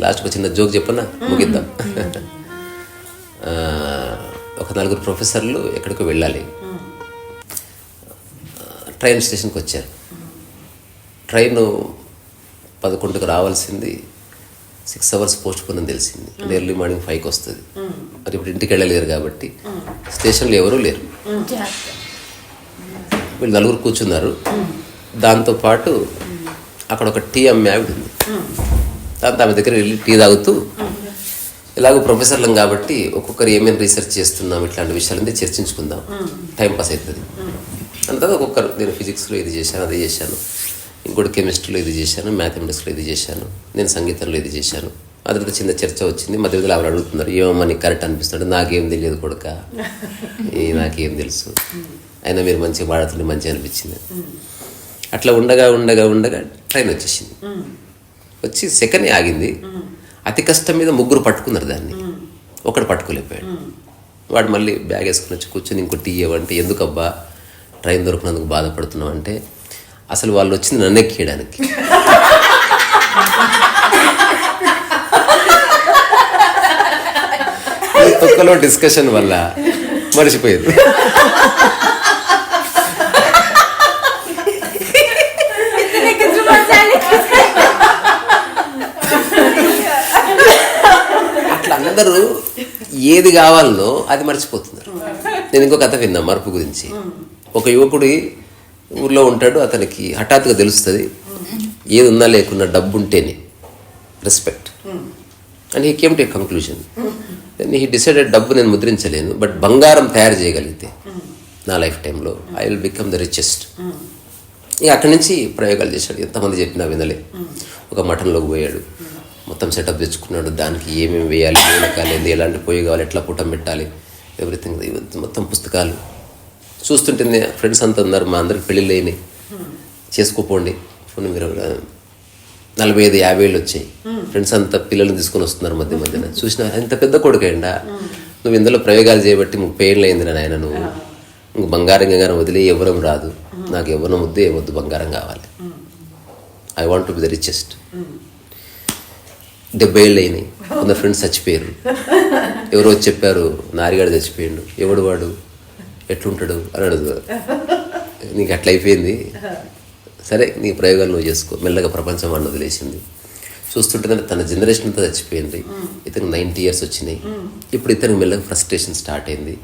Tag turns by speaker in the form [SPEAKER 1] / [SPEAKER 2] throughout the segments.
[SPEAKER 1] Last ఒక చిన్న joke చెప్పన్నా ముగిద్దాం. ఒక నలుగురు ప్రొఫెసర్లు ఎక్కడికో వెళ్ళాలి. ట్రైన్ స్టేషన్కి వచ్చారు. ట్రైన్ పదకొండుకు రావాల్సింది. సిక్స్ అవర్స్ పోస్ట్ పోన్ అని తెలిసింది ఎర్లీ మార్నింగ్ ఫైవ్కి వస్తుంది. మరి ఇప్పుడు ఇంటికి వెళ్ళలేరు కాబట్టి స్టేషన్లో ఎవరూ లేరు. వీళ్ళు నలుగురు కూర్చున్నారు. దాంతోపాటు అక్కడ ఒక టీ అమ్మే ఆవిడ ఉంది. దాంతో ఆమె దగ్గర వెళ్ళి టీ తాగుతూ ఇలాగో ప్రొఫెసర్లం కాబట్టి ఒక్కొక్కరు ఏమేమి రీసెర్చ్ చేస్తున్నాం ఇట్లాంటి విషయాలన్నీ చర్చించుకుందాం. టైం పాస్ అవుతుంది అంతా ఒక్కొక్కరు నేను ఫిజిక్స్లో ఇది చేశాను అది చేశాను. ఇంకోటి కెమిస్ట్రీలో ఇది చేశాను మ్యాథమెటిక్స్లో ఇది చేశాను నేను సంగీతంలో ఇది చేశాను. తర్వాత చిన్న చర్చ వచ్చింది. మధ్య మధ్యలో ఆవిడ అడుగుతున్నారు ఏమో నీకు కరెక్ట్ అనిపిస్తుంది నాకేం తెలియదు కొడుక. ఏ నాకేం తెలుసు. అయినా మీరు మంచిగా వాడుతుంటే మంచిగా అనిపించింది. అట్లా ఉండగా ఉండగా ఉండగా ట్రైన్ వచ్చేసింది. వచ్చి సెకండ్ ఆగింది. అతి కష్టం మీద ముగ్గురు పట్టుకున్నారు దాన్ని. ఒకడు పట్టుకోలేకపోయాడు. వాడు మళ్ళీ బ్యాగ్ వేసుకుని వచ్చి కూర్చొని ఇంకో టీ ఇవ్వంటే ఎందుకబ్బా ట్రైన్ దొరికినందుకు బాధపడుతున్నావు అంటే అసలు వాళ్ళు వచ్చింది నన్ను ఎక్కియడానికి. తొక్కలో డిస్కషన్ వల్ల మర్చిపోయింది అట్లా అందరూ ఏది కావాలనో అది మర్చిపోతున్నారు. నేను ఇంకో కథ విన్నా మార్పు గురించి. ఒక యువకుడి ఊర్లో ఉంటాడు అతనికి హఠాత్తుగా తెలుస్తుంది ఏది ఉన్నా లేకున్నా డబ్బు ఉంటేనే respect and he came to conclusion he decided డబ్బు నేను ముద్రించలేను బట్ బంగారం తయారు చేయగలిగితే నా లైఫ్ టైంలో I will become the richest ఇక అక్కడి నుంచి ప్రయోగాలు చేశాడు ఎంతమంది చెప్పినా వినలే. ఒక మఠంలోకి పోయాడు. మొత్తం సెటప్ తెచ్చుకున్నాడు. దానికి ఏమేమి వేయాలి నూనె కాలేదు ఎలాంటి పొయ్యి కావాలి ఎట్లా పుట్టం పెట్టాలి ఎవ్రీథింగ్ మొత్తం పుస్తకాలు. చూస్తుంటే ఫ్రెండ్స్ అంతా ఉన్నారు మా అందరికి పెళ్ళిళ్ళు అయినాయి. చేసుకోపోండి. పోనీ మీరు నలభై ఐదు యాభై ఏళ్ళు వచ్చాయి. ఫ్రెండ్స్ అంతా పిల్లల్ని తీసుకొని వస్తున్నారు మధ్య మధ్యన. చూసిన ఇంత పెద్ద కొడుకేండా నువ్వు ఇందులో ప్రయోగాలు చేయబట్టి ముప్పై ఏళ్ళు అయింది నాయన నువ్వు. ఇంక బంగారం కానీ వదిలే ఎవరం రాదు. నాకు ఎవరం వద్దు వద్దు బంగారం కావాలి. I want to be the richest డెబ్బై ఏళ్ళు అయినాయి. కొందరు ఫ్రెండ్స్ చచ్చిపోయారు. ఎవరో చెప్పారు నారిగాడు చచ్చిపోయాడు. ఎవడు వాడు? ఎట్లుంటాడు? అని అడుగుతారు నీకు అట్లా అయిపోయింది? సరే నీ ప్రయోగాలు నువ్వు చేసుకో. మెల్లగా ప్రపంచం అన్న వదిలేసింది. చూస్తుంటే తన జనరేషన్ అంతా చచ్చిపోయింది. ఇతనికి నైంటీ ఇయర్స్ వచ్చినాయి. ఇప్పుడు ఇతనికి మెల్లగా ఫ్రస్ట్రేషన్ స్టార్ట్ అయింది.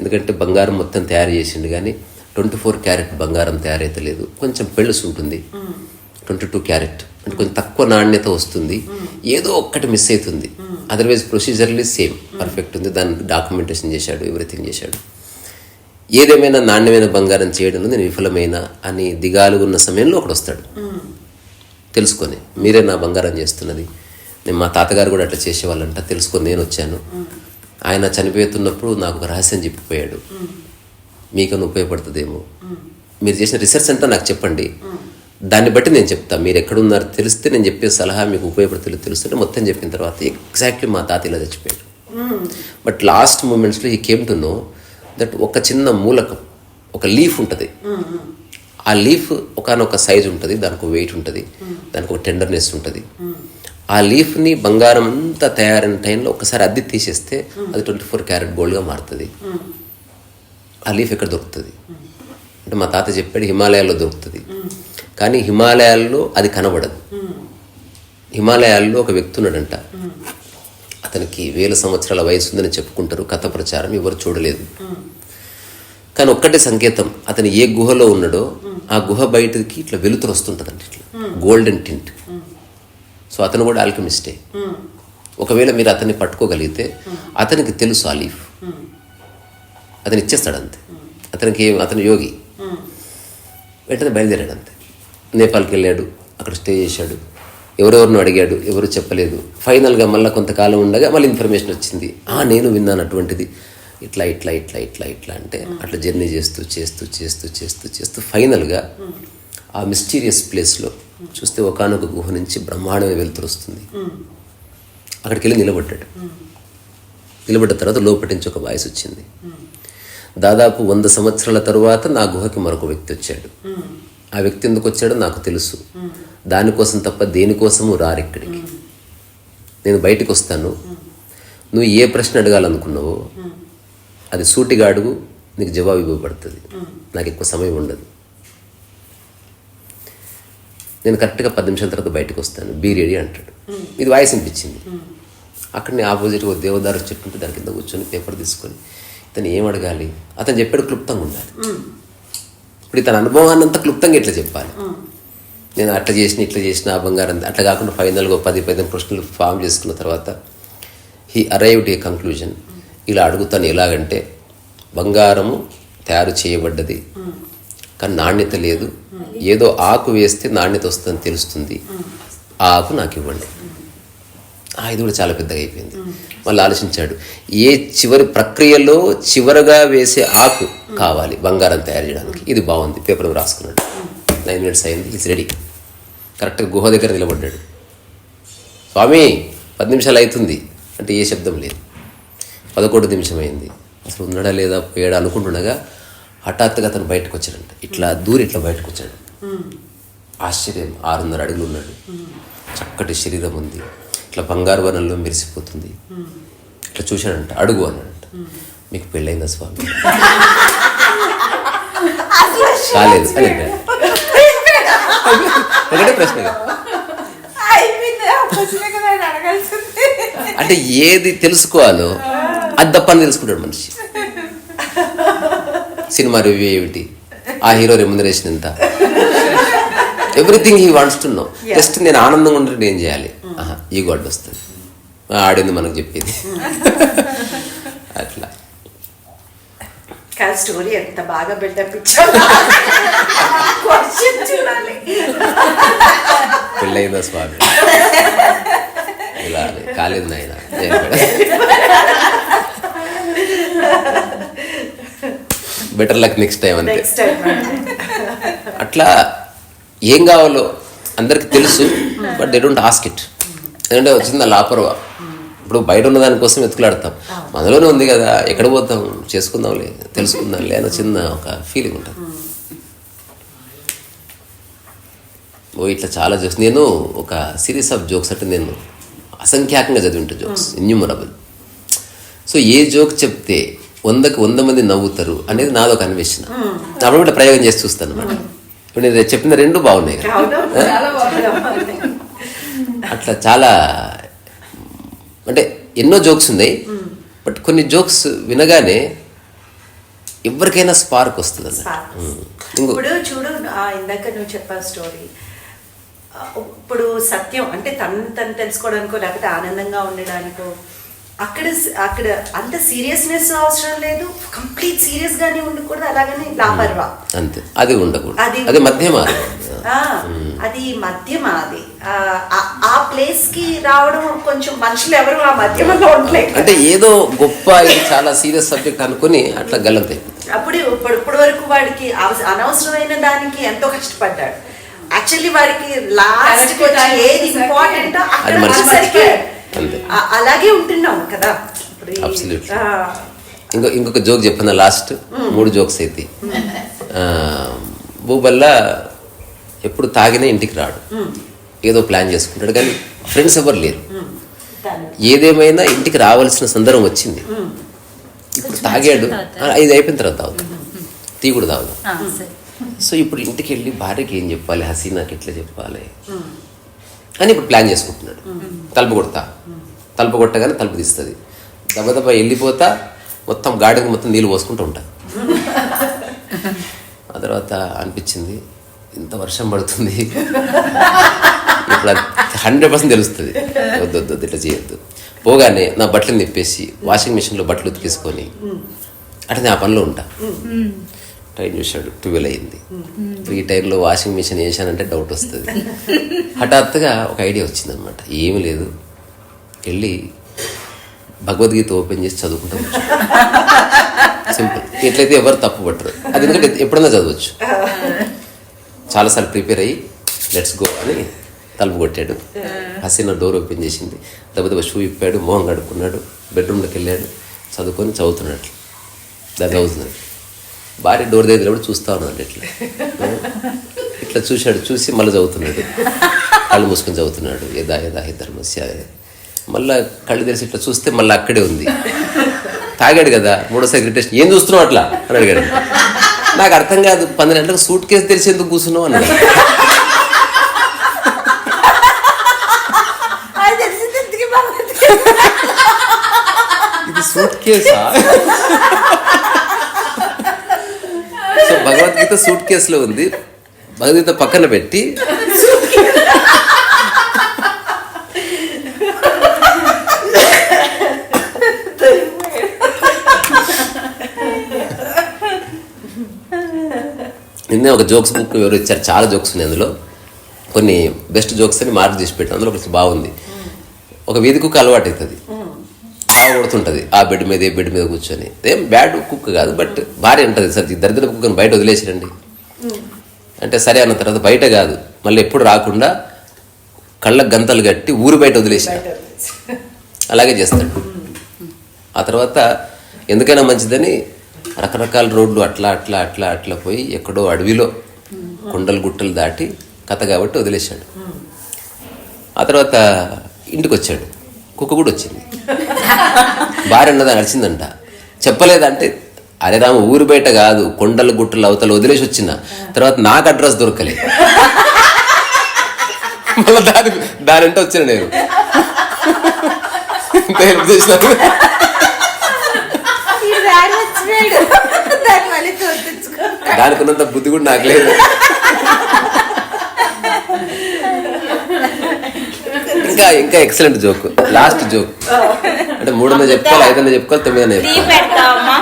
[SPEAKER 1] ఎందుకంటే బంగారం మొత్తం తయారు చేసిండు కానీ ట్వంటీ ఫోర్ క్యారెట్ బంగారం తయారైతలేదు. కొంచెం పెళ్ళుసు ఉంటుంది ట్వంటీ టూ క్యారెట్. అంటే కొంచెం తక్కువ నాణ్యత వస్తుంది. ఏదో ఒక్కటి మిస్ అవుతుంది. అదర్వైజ్ ప్రొసీజర్లీ సేమ్ పర్ఫెక్ట్ ఉంది. దాన్ని డాక్యుమెంటేషన్ చేశాడు ఎవ్రీథింగ్ చేశాడు. ఏదేమైనా నాణ్యమైన బంగారం చేయడంలో నేను విఫలమైన అని దిగాలు ఉన్న సమయంలో ఒకడు వస్తాడు. తెలుసుకొని మీరే నా బంగారం చేస్తున్నది. నేను మా తాతగారు కూడా అట్లా చేసేవాళ్ళంట. తెలుసుకొని నేను వచ్చాను. ఆయన చనిపోతున్నప్పుడు నాకు ఒక రహస్యం చెప్పిపోయాడు. మీకన్నా ఉపయోగపడుతుందేమో. మీరు చేసిన రీసెర్చ్ అంతా నాకు చెప్పండి. దాన్ని బట్టి నేను చెప్తా. మీరు ఎక్కడున్నారు తెలిస్తే నేను చెప్పే సలహా మీకు ఉపయోగపడుతుందో తెలుస్తుంటే మొత్తం చెప్పిన తర్వాత ఎగ్జాక్ట్లీ మా తాత ఇలా చచ్చిపోయాడు. బట్ లాస్ట్ మూమెంట్స్లో ఈ కేమ్ టు నో దట్ ఒక చిన్న మూలకం ఒక లీఫ్ ఉంటుంది. ఆ లీఫ్ ఒకనొక సైజ్ ఉంటుంది దానికి ఒక వెయిట్ ఉంటుంది దానికి ఒక టెండర్నెస్ ఉంటుంది. ఆ లీఫ్ని బంగారం అంతా తయారైన టైంలో ఒకసారి అద్దె తీసేస్తే అది ట్వంటీ ఫోర్ క్యారెట్ గోల్డ్గా మారుతుంది. ఆ లీఫ్ ఎక్కడ దొరుకుతుంది? అంటే మా తాత చెప్పాడు హిమాలయాల్లో దొరుకుతుంది. కానీ హిమాలయాల్లో అది కనబడదు. హిమాలయాల్లో ఒక వ్యక్తి ఉన్నాడంట అతనికి వేల సంవత్సరాల వయసు ఉందని చెప్పుకుంటారు కథ ప్రచారం ఎవరు చూడలేదు. కానీ ఒక్కటే సంకేతం అతను ఏ గుహలో ఉన్నాడో ఆ గుహ బయటకి ఇట్లా వెలుతురు వస్తుంటుందండి ఇట్లా. Golden tint. సో అతను కూడా ఆల్కమిస్టే. ఒకవేళ మీరు అతన్ని పట్టుకోగలిగితే అతనికి తెలుసు ఆ లీఫ్. అతను ఇచ్చేస్తాడు అంతే అతనికి అతను యోగి. వెంటనే బయలుదేరాడు అంతే నేపాల్కి వెళ్ళాడు. అక్కడ స్టే చేశాడు. ఎవరెవరిని అడిగాడు ఎవరు చెప్పలేదు. ఫైనల్గా మళ్ళీ కొంతకాలం ఉండగా మళ్ళీ ఇన్ఫర్మేషన్ వచ్చింది. ఆ నేను విన్నాను అటువంటిది. ఇట్లా ఇట్లా ఇట్లా ఇట్లా ఇట్లా అంటే అట్లా జర్నీ చేస్తూ చేస్తూ చేస్తూ చేస్తూ చేస్తూ ఫైనల్గా ఆ మిస్టీరియస్ ప్లేస్లో చూస్తే ఒకనొక గుహ నుంచి బ్రహ్మాండమే వెలుతురు వస్తుంది. అక్కడికి వెళ్ళి నిలబడ్డాడు. నిలబడ్డ తర్వాత లోపటి నుంచి ఒక వాయిస్ వచ్చింది. దాదాపు వంద సంవత్సరాల తరువాత నా గుహకి మరొక వ్యక్తి వచ్చాడు. ఆ వ్యక్తి ఎందుకు వచ్చాడో నాకు తెలుసు. దానికోసం తప్ప దేనికోసము రారు ఇక్కడికి. నేను బయటికి వస్తాను. నువ్వు ఏ ప్రశ్న అడగాలనుకున్నావో అది సూటిగా అడుగు నీకు జవాబు ఇవ్వబడుతుంది. నాకు ఎక్కువ సమయం ఉండదు. నేను కరెక్ట్గా పది నిమిషాల తర్వాత బయటకు వస్తాను. బీ రెడీ అంటాడు. ఇది వాయిస్ అనిపించింది అక్కడనే ఆపోజిట్ ఒక దేవదారు చెట్టు ఉంటే దాని కింద కూర్చొని పేపర్ తీసుకొని ఇతను ఏం అడగాలి? అతను చెప్పాడు క్లుప్తంగా ఉండాలి. ఇప్పుడు ఇతని అనుభవాన్ని అంతా క్లుప్తంగా ఇట్లా చెప్పాలి? నేను అట్లా చేసిన ఇట్లా చేసిన ఆ బంగారం అట్లా కాకుండా ఫైనల్గా పది పదిహేను ప్రశ్నలు ఫామ్ చేసుకున్న తర్వాత హీ అరైవ్డ్ ఏ కంక్లూజన్ ఇలా అడుగుతాను ఎలాగంటే బంగారము తయారు చేయబడ్డది. కానీ నాణ్యత లేదు. ఏదో ఆకు వేస్తే నాణ్యత వస్తుందని తెలుస్తుంది. ఆ ఆకు నాకు ఇవ్వండి. ఇది కూడా చాలా పెద్దగా అయిపోయింది. మళ్ళీ ఆలోచించాడు. ఏ చివరి ప్రక్రియలో చివరగా వేసే ఆకు కావాలి బంగారం తయారు చేయడానికి. ఇది బాగుంది. పేపర్ రాసుకున్నాడు. నైన్ మినిట్స్ అయింది. ఇట్స్ రెడీ కరెక్ట్గా గుహ దగ్గర నిలబడ్డాడు. స్వామి పది నిమిషాలు అవుతుంది. అంటే ఏ శబ్దం లేదు. పదకొండు నిమిషం అయింది. అసలు ఉన్నాడా లేదా పోయాడా అనుకుంటుండగా హఠాత్తుగా అతను బయటకు వచ్చాడంట. ఇట్లా దూరి ఇట్లా బయటకు వచ్చాడు. ఆశ్చర్యం. ఆరున్నర అడుగులు ఉన్నాడు. చక్కటి శరీరం ఉంది. ఇట్లా బంగారు వర్ణంలో మెరిసిపోతుంది. ఇట్లా చూశాడంట అడుగు అన్నాడంట. మీకు పెళ్ళైందా స్వామి? కాలేదు. ఒకటే ప్రశ్న అంటే ఏది తెలుసుకోవాలో అది తప్పని తెలుసుకుంటాడు మనిషి. సినిమా రివ్యూ ఏమిటి? ఆ హీరో రెమ్యునరేషన్ ఎంత? Everything he wants to know. Just నేను ఆనందంగా ఉంటే ఏం చేయాలి? ఈ గొడ్డ వస్తుంది. ఆడింది మనకు చెప్పేది. అట్లా.
[SPEAKER 2] కాదు స్టోరీ ఎంత బాగా బిల్డప్ చూడాలి.
[SPEAKER 1] పెళ్ళయిందా స్వామి? ఇలా. కాలేదు నాయన. బెటర్ లక్ నెక్స్ట్ టైం అంతే. అట్లా ఏం కావాలో అందరికి తెలుసు but they don't ask it ఎందుకంటే వచ్చింది లాపర్వా. ఇప్పుడు బయట ఉన్న దానికోసం వెతుకులాడతాం. మనలోనే ఉంది కదా ఎక్కడ పోతాం? చేసుకుందాంలే తెలుసుకుందాంలే అని చిన్న ఒక ఫీలింగ్ ఉంటుంది. ఓ ఇట్లా చాలా జోక్స్ నేను ఒక సిరీస్ ఆఫ్ జోక్స్ అంటే నేను అసంఖ్యాకంగా చదివి ఉంటాను jokes innumerable so a joke చెప్తే వందకి వంద మంది నవ్వుతారు అనేది నాదొక అన్వేషణ. అప్పుడు కూడా ప్రయోగం చేసి చూస్తాను అనమాట ఇప్పుడు నేను చెప్పిన రెండు బాగున్నాయి కదా. అట్లా చాలా అంటే ఎన్నో జోక్స్ ఉన్నాయి. బట్ కొన్ని జోక్స్ వినగానే ఎవరికైనా స్పార్క్ వస్తుంది.
[SPEAKER 2] ఇప్పుడు చూడు ఇందాక నువ్వు చెప్పా స్టోరీ ఇప్పుడు సత్యం అంటే తను తను తెలుసుకోవడానికో లేకపోతే ఆనందంగా ఉండడానికో అక్కడ అక్కడ అంత సీరియస్నెస్ అవసరం లేదు. కంప్లీట్ సీరియస్ గానే ఉండకూడదు అలాగని లాపర్వా.
[SPEAKER 1] అంతే. అది ఉండకూడదు.
[SPEAKER 2] అది
[SPEAKER 1] అది మధ్యమ
[SPEAKER 2] అది మధ్యమ అది ఆ, ప్లేస్కి రావడం కొంచెం మనుషులు ఎవరు ఆ మధ్యమలో ఉండలేక
[SPEAKER 1] అంటే ఏదో గొప్ప ఇది చాలా సీరియస్ సబ్జెక్ట్ అనుకుని అట్లా గల్లంతాయి
[SPEAKER 2] అప్పుడు ఇప్పుడు ఇప్పటి వరకు వాడికి అనవసరమైన దానికి ఎంతో కష్టపడ్డాడు. యాక్చువల్లీ వాడికి లాస్ట్ ఏది ఇంపార్టెంట్ అక్కడ. వచ్చేసరికి అలాగే ఉంటున్నాం కదా.
[SPEAKER 1] ఇంకో ఇంకొక జోక్ చెప్పిన? లాస్ట్ మూడు జోక్స్ అయితే. భూబల్లా ఎప్పుడు తాగినా ఇంటికి రాడు. ఏదో ప్లాన్ చేసుకుంటాడు. కానీ ఫ్రెండ్స్ ఎవరు లేరు. ఏదేమైనా ఇంటికి రావాల్సిన సందర్భం వచ్చింది. ఇప్పుడు తాగాడు. ఇది అయిపోయిన తర్వాత తాగుతాం టీ కూడా తాగుదాం సో ఇప్పుడు ఇంటికి వెళ్ళి భార్యకి ఏం చెప్పాలి? హసీనాకి ఎట్లా చెప్పాలి? అని ఇప్పుడు ప్లాన్ చేసుకుంటున్నాడు. తలుపు కొడతా. తలుపు కొట్టగానే తలుపు తీస్తుంది. దబదబ వెళ్ళిపోతా మొత్తం గాడికి మొత్తం నీళ్ళు పోసుకుంటూ ఉంటా. ఆ తర్వాత అనిపించింది ఇంత వర్షం పడుతుంది. ఇప్పుడు హండ్రెడ్ పర్సెంట్ తెలుస్తుంది. వద్దు వద్దు ఇట్లా చేయొద్దు. పోగానే నా బట్టలు నిప్పేసి వాషింగ్ మిషన్లో బట్టలు ఉతికేసుకొని అంటే నేను ఆ పనిలో ఉంటా. టైం చూశాడు ట్వెల్వ్ అయింది. ఈ టైంలో వాషింగ్ మిషన్ వేసానంటే డౌట్ వస్తుంది. హఠాత్తుగా ఒక ఐడియా వచ్చిందనమాట. ఏమీ లేదు. వెళ్ళి భగవద్గీత ఓపెన్ చేసి చదువుకుంటాం సింపుల్. ఎట్లయితే ఎవరు తప్పు పట్టరు. అది ఎందుకంటే ఎప్పుడన్నా చదవచ్చు. చాలాసార్లు ప్రిపేర్ అయ్యి లెట్స్ గో అని తలుపు కొట్టాడు. హసీనా డోర్ ఓపెన్ చేసింది. దెబ్బ షూ ఇప్పాడు మొహం కడుక్కున్నాడు బెడ్రూమ్లోకి వెళ్ళాడు చదువుకొని చదువుతున్నాడు దాన్ని చదువుతున్నాడు భార్య డోర్ దగ్గర కూడా చూస్తా ఉన్నాడు ఇట్లా. ఇట్లా చూశాడు చూసి మళ్ళీ చదువుతున్నాడు. కళ్ళు మూసుకొని చదువుతున్నాడు. యదా యదా హి ధర్మస్య మళ్ళా కళ్ళు తెరిచి ఇట్లా చూస్తే మళ్ళీ అక్కడే ఉంది. తాగాడు కదా మూడోసారి గ్రిటేషన్ ఏం చూస్తున్నావు అట్లా? అని అడిగాడు. నాకు అర్థం కాదు పన్నెండు గంటలకు సూట్ కేసు తెలిసి ఎందుకు కూర్చున్నావు అన్నాడు
[SPEAKER 2] అది తెలిసింది ఎందుకు బాగుంది
[SPEAKER 1] ఇది సూట్ కేసా సో భగవద్గీత సూట్ కేసులో ఉంది. భగవద్గీత పక్కన పెట్టి. నిన్నే ఒక జోక్స్ బుక్ ఎవరు ఇచ్చారు. చాలా జోక్స్ ఉన్నాయి అందులో. కొన్ని బెస్ట్ జోక్స్ అని మార్క్ చేసి పెట్టాను. అందులో ఒకటి బాగుంది. ఒక వీధి కుక్క అలవాటు అవుతుంది చావ కొడుతుంటది ఆ బెడ్ మీద ఏ బెడ్ మీద కూర్చొని. ఏం బ్యాడ్ కుక్క కాదు బట్ భార్య ఉంటుంది. సార్ ఈ దరిద్ర కుక్కను బయట వదిలేసిరండి. అంటే సరే అన్న తర్వాత బయట కాదు. మళ్ళీ ఎప్పుడు రాకుండా కళ్ళకు గంతలు కట్టి ఊరు బయట వదిలేసి అలాగే చేస్తాడు. ఆ తర్వాత ఎందుకైనా మంచిదని రకరకాల రోడ్లు అట్లా అట్లా అట్లా అట్లా పోయి ఎక్కడో అడవిలో కొండలు గుట్టలు దాటి కథ కాబట్టి వదిలేశాడు. ఆ తర్వాత ఇంటికి వచ్చాడు కుక్క కూడా వచ్చింది. భార్య అన్నది నడిచిందంట. చెప్పలేదంటే అరే రామ ఊరు బయట కాదు కొండలు గుట్టలు అవతల వదిలేసి వచ్చిన. తర్వాత నాకు అడ్రస్ దొరకలేదు మళ్ళీ దాని దాని అంటే వచ్చాను నేను. ఇంత హెల్ప్ దానికి ఉన్నంత బుద్ధి కూడా నాకు లేదు. ఇంకా ఇంకా ఎక్సలెంట్ జోక్ లాస్ట్ జోక్ అంటే చెప్పుకోవాలి ఐదన్న చెప్పుకోవాలి తొమ్మిదన్న
[SPEAKER 3] టీ
[SPEAKER 1] చెప్పుకోవాలి.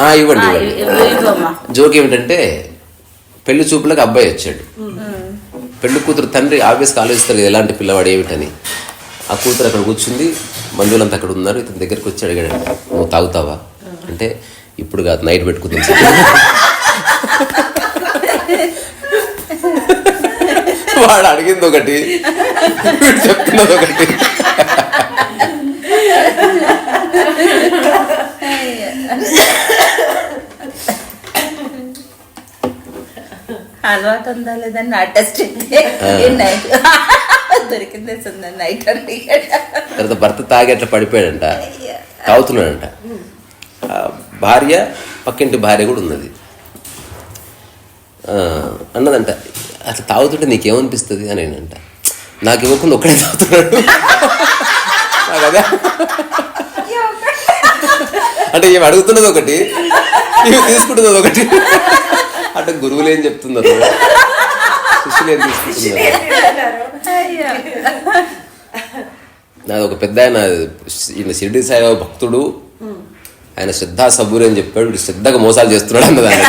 [SPEAKER 1] ఆ, ఇవ్వండి
[SPEAKER 3] ఆ,
[SPEAKER 1] ఇవ్వండి.
[SPEAKER 3] ఇవ్వు, ఇవ్వమ్మా.
[SPEAKER 1] జోక్ ఏమిటంటే పెళ్ళి చూపులకు అబ్బాయి వచ్చాడు. పెళ్ళి కూతురు తండ్రి ఆబ్వియస్గా ఆలోచిస్తారు ఎలాంటి పిల్లవాడు ఏమిటని. ఆ కూతురు అక్కడ కూర్చుంది బంధువులంతా అక్కడ ఉన్నారు ఇతని దగ్గరికి వచ్చి అడిగాడు నువ్వు తాగుతావా? అంటే ఇప్పుడు కాదు నైట్ పెట్టుకుందాం. సార్." వాడు అడిగింది ఒకటి చెప్తున్నది ఒకటి.
[SPEAKER 3] అలవాటు ఉందా లేదని నా టెస్ట్ నైట్ దొరికింది నైట్ అంటే
[SPEAKER 1] తర్వాత భర్త తాగి అట్లా పడిపోయాడంట. తాగుతున్నాడంట భార్య పక్కింటి భార్య కూడా ఉన్నది. అన్నదంట అట్లా తాగుతుంటే నీకేమనిపిస్తుంది? అని అంట నాకు ఇవ్వకుండా ఒక్కడే తాగుతున్నాడు. అంటే ఏమి అడుగుతున్నది ఒకటి ఇవి తీసుకుంటున్నది ఒకటి. అంటే గురువులు ఏం చెప్తున్నారు? శిష్యులు ఏం తీసుకుంటున్నారు నాది ఒక పెద్ద ఆయన ఈయన షిరిడి సాయిబాబా భక్తుడు. ఆయన శ్రద్ధా సబూరి అని చెప్పాడు. శ్రద్ధగా మోసాలు చేస్తున్నాడు అన్నది ఆయన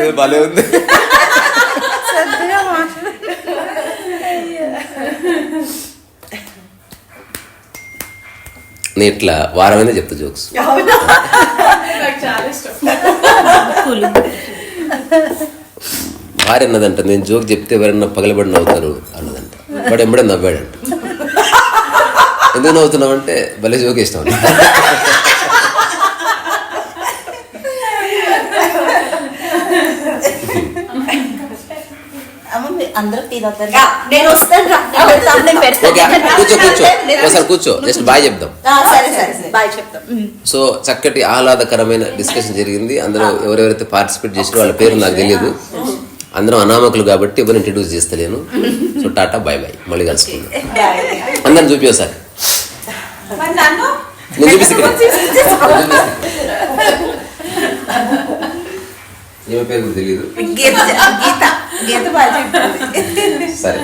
[SPEAKER 1] ఏదో భలే ఉంది. నేను ఇట్లా వారమైనా చెప్తా జోక్స్. భార్య అన్నదంట నేను జోక్ చెప్తే ఎవరన్నా పగలబడి నవ్వుతారు అన్నదంట. వాడు ఎంబడే నవ్వాడంట. ఎందుకు నవ్వుతున్నావు అంటే భలే జోక్ వేసినావు
[SPEAKER 3] అందరూ టీ తాగుతారు
[SPEAKER 2] రా, నేను వస్తాను రా.
[SPEAKER 3] నేను పెడతాను, నేను పెడతాను.
[SPEAKER 1] ఓకే కూర్చో. కూర్చో ఒకసారి కూర్చో. జస్ట్ బాయ్ చెప్దాం.
[SPEAKER 2] ఆ, సరే సరే సరే. బాయ్ చెప్తాం
[SPEAKER 1] సో చక్కటి ఆహ్లాదకరమైన డిస్కషన్ జరిగింది. అందరూ ఎవరెవరైతే పార్టిసిపేట్ చేసారో వాళ్ళ పేరు నాకు తెలియదు అందరం అనామకులు కాబట్టి ఎవరు ఇంట్రడ్యూస్ చేస్తలేను. సో టాటా బాయ్ బాయ్ మళ్ళీ కలుసుకుందాం. అందరిని చూపి ఒకసారి
[SPEAKER 2] మరి నన్ను?
[SPEAKER 1] నేను చూపిస్తాను. ఏమి పేరు తెలియదు
[SPEAKER 2] గీత గీత.
[SPEAKER 1] సరే